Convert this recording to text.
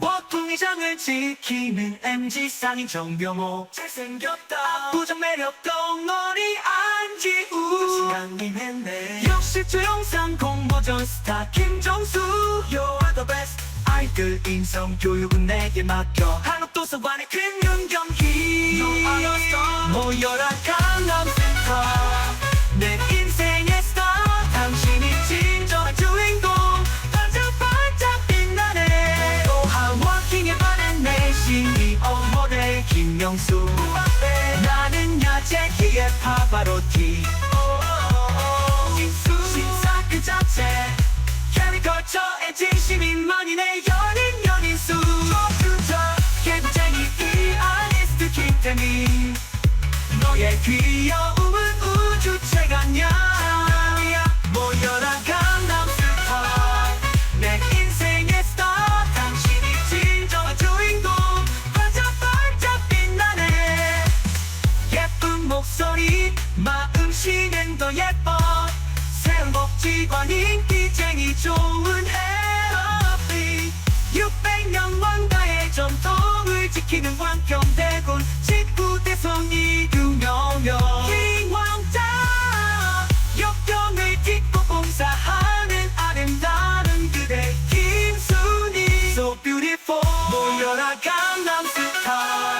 보통의장을 지키는 MG 상인 정병호. 잘생겼다. 부정 매력 덩어리 안지우. 강림했네. 역시 조영상 공모전 스타 김정수. You are the best. 아이들 인성 교육은 내게 맡겨. 한옥도서관의 금융경희. 너 알았어 모여라 강남센터 김명수 나는 야채 기계 파바로티. 신사 그 자체. 캐리커처에 진심인 만인의 연인 연인수 컴퓨터 개구쟁이 피아니스트 김태민. 너의 귀여움 마음 신행 더 예뻐. 새운 복지관 인기쟁이 좋은 헤어비. 600년 원가의 전통을 지키는 광경대군 직구대성이 유명며 킹왕자 역경을 딛고 봉사하는 아름다운 그대 김순이 So beautiful. 모여라 강남스타